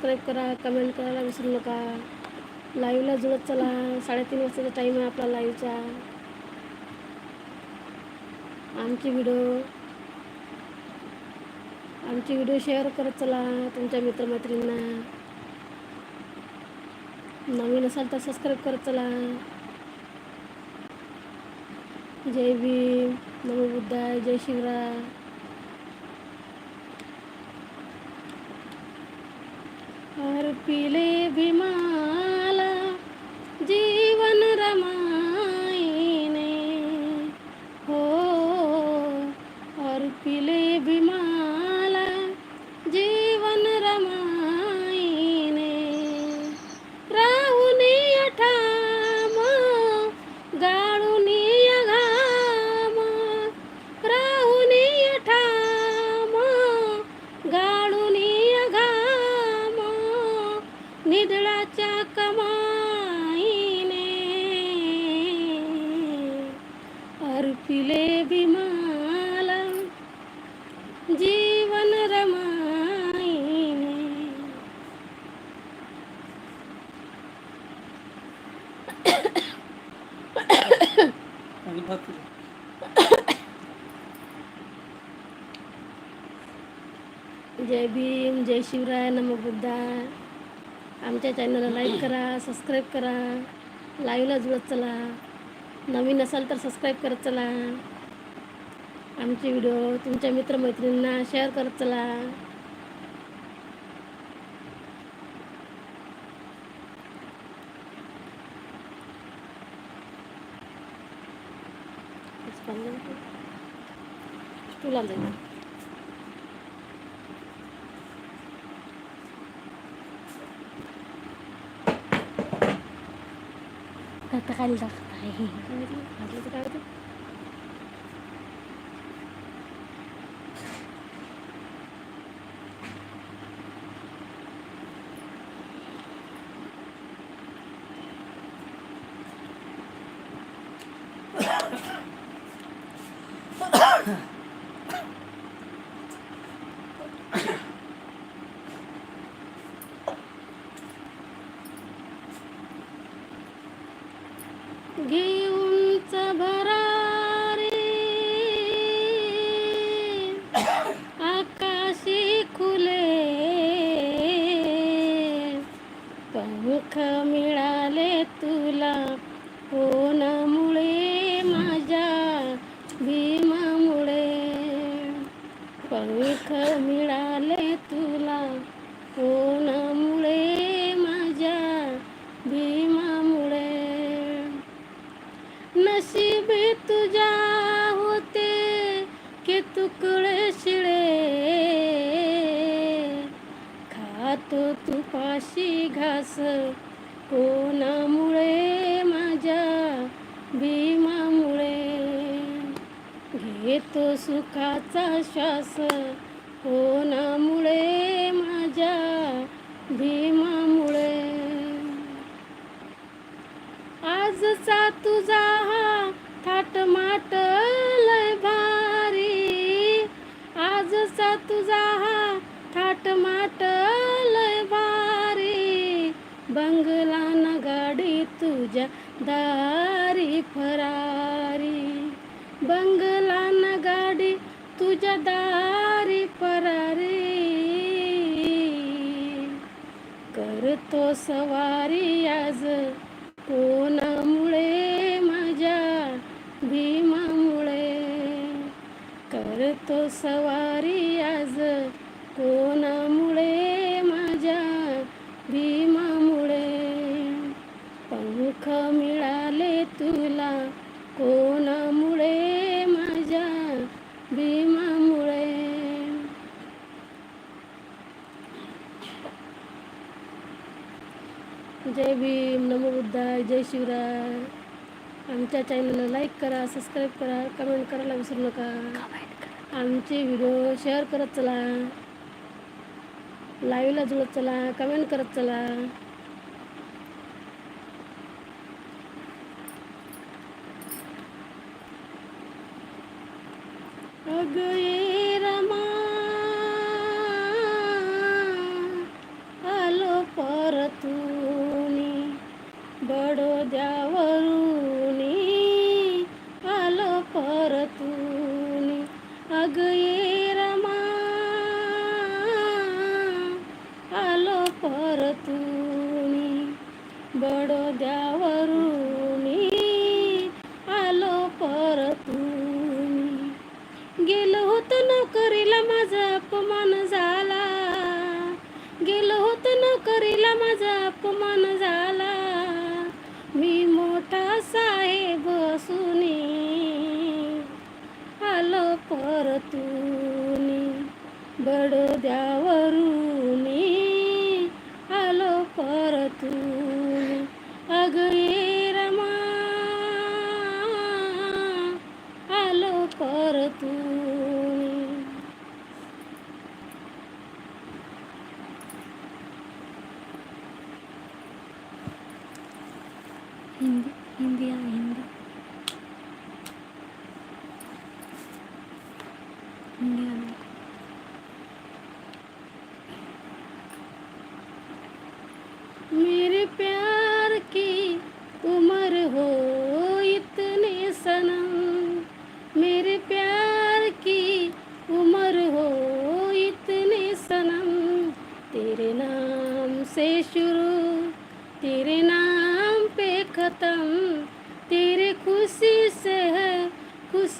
Subscribe करा comment करायला विसरू नका. लाईव्हला जुळत चला. साडेतीन वाजताचा टाईम आहे आपला लाईव्हचा आमची व्हिडिओ आमची व्हिडिओ शेअर करत चला तुमच्या मित्रमैत्रींना नवीन असाल तर सबस्क्राईब करत चला. जय भीम. नमो बुद्धाय. जय शिवराय. अर्पिले पिले भीमाला जी अर्पिले माला जीवन रमाईने जय भीम जय शिवराय नमो बुद्धा. आमच्या चॅनलला लाईक करा सबस्क्राईब करा. लाईव्हला जुळत चला. नवीन असाल तर सबस्क्राईब करत चला. आमचे व्हिडिओ तुमच्या मित्रमैत्रिणींना शेअर करत चला. तुला जाईल Neutral dacht het. खाली दाखवत रे. आकाशी खुले. पंख मिळाले तुला कोणामुळे? माझ्या भीमामुळे. पंख मिळाले तुला कोणामुळे? की तुकडे शिळे खातो तुपाशी घास कोणामुळे माझ्या भीमामुळे घेतो सुखाचा श्वास कोणामुळे माझ्या भीमामुळे आजचा तुझा हा थाटमाट तुझा हा थाटमाट लय भारी. बंगला न गाडी तुझ्या दारी फरारी. बंगला न गाडी तुझ्या दारी फरारी. करतो सवारी आज कोणामुळे? माझ्या भीमामुळे. करतो सवारी जय भीम नमो बुद्धाय जय शिवराय. आमच्या चॅनलला लाईक करा सबस्क्राईब करा कमेंट करायला विसरू नका. आमचे व्हिडिओ शेअर करत चला. लाईव्हला जुळत चला कमेंट करत चला. अगं अगये अग रमा आलो परतुनी बडोद्यावरूनी आलो परतुनी. गेलो होतं नोकरीला माझा अपमान झाला. गेलो होतं नोकरीला माझा अपमान झाला.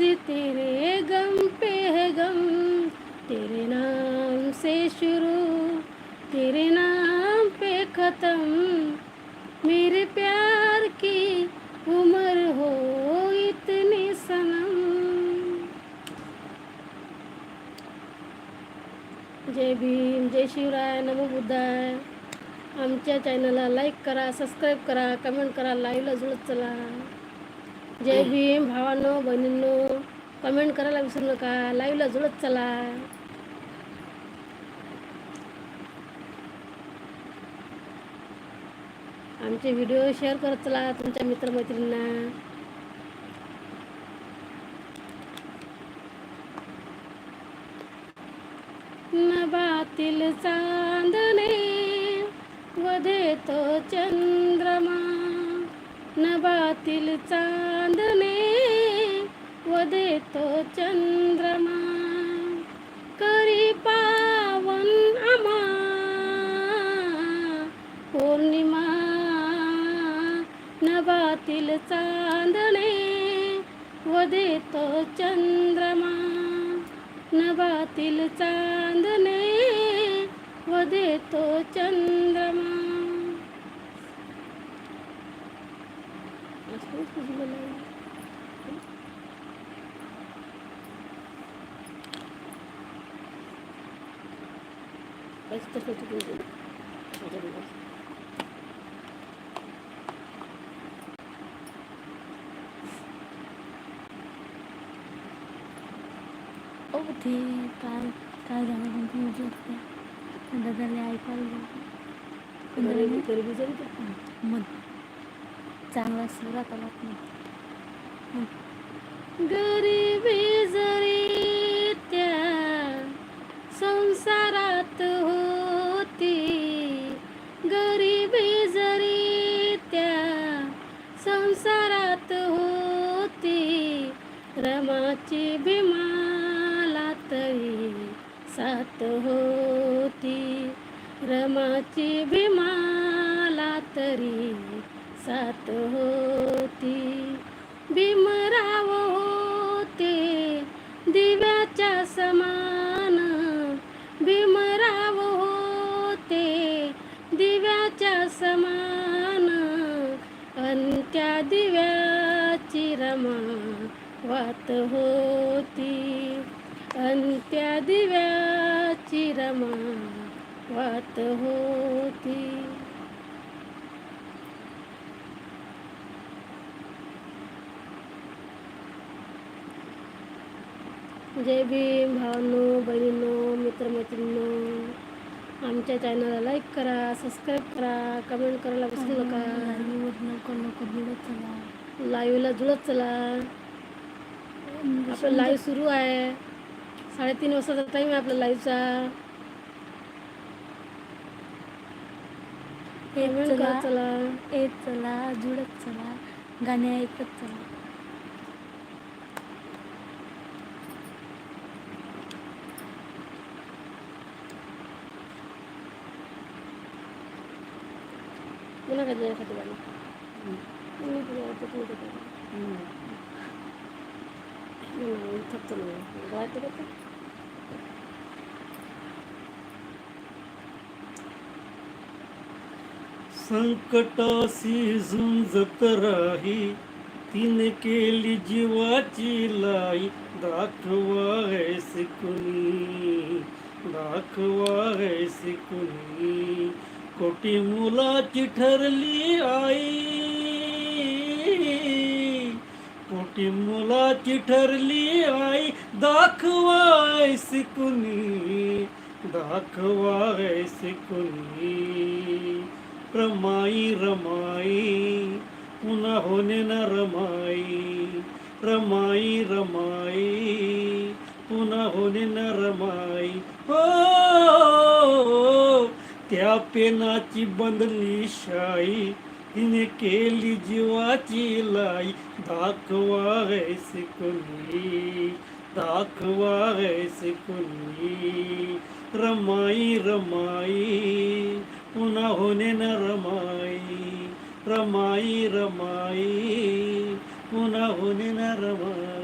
तेरे गम पे है गम, तेरे नाम से शुरू, तेरे नाम पे ख़त्म। मेरे प्यार की उम्र हो इतनी सनम। जय भीम, जय शिवराय, नमो बुद्धाय। आमच्या चॅनलला लाईक करा सबस्क्राईब करा कमेंट करा लाईव्हला जुळत चला. जय भीम भावानो बहिणींनो कमेंट करायला विसरू नका. लाईव्हला जुळत चला. आमचे व्हिडिओ शेअर करत चला तुमच्या मित्रमैत्रिणींना. नभातील चांदणे वधे तो चंद्रमा. नभातील चांदणे वधे तो चंद्रमा. करी पावन अमा पौर्णिमा. नभातील चांदणे वधे तो चंद्रमा. नभातील चांदणे व तो चंद्रमा. ते काय काय झालं पण ती विचारते दादाला ऐकायला गरिबी गरिबी जरी तर मग चांगला सुरात आला नाही जरी त्या संसारात होती गरीबी जरी त्या संसारात होती रमाची भीमाला तरी सात होती रमाची भीमाला तरी साथ होती. भीमराव होते दिव्याच्या समान. जय भीम भावांनो बहिणींनो मित्रमैत्रिणींनो आमच्या चॅनलला लाईक करा सबस्क्राईब करा कमेंट करायला विसरू नका. लवकर लवकर जुळत चला. लाईव्हला जुळत चला. आपलं लाईव्ह सुरू आहे. साडेतीन वाजताचा टाईम आहे आपल्या लाईव्हचा कमेंट चला करत चला. येत चला जुळत चला गाणे ऐकत चला. पुन्हा कधी जायचं खाते गाडी पुन्हा कधी जायचं पुन्हा नाही, थकतो का? संकटाशी झुंजत राही तिने केली जीवाची लाई दाखवायस कुणी दाखवायस कुणी कोटी मुलाची ठरली आई. कोटी मुलाची ठरली आई दाखवाय शिकुनी दाखवाय कुणी रमाई रमाई पुन्हा होणे न रमाई. रमाई रमाई पुन्हा होणे न रमाई. हो त्या पेनाची बंदली शाई तिने केली जीवाची लाई. दाखवायस कुणी दाखवायस कुणी रमाई रमाई पुन्हा होणे न रमाई. रमाई रमाई पुन्हा होणे न रमाई.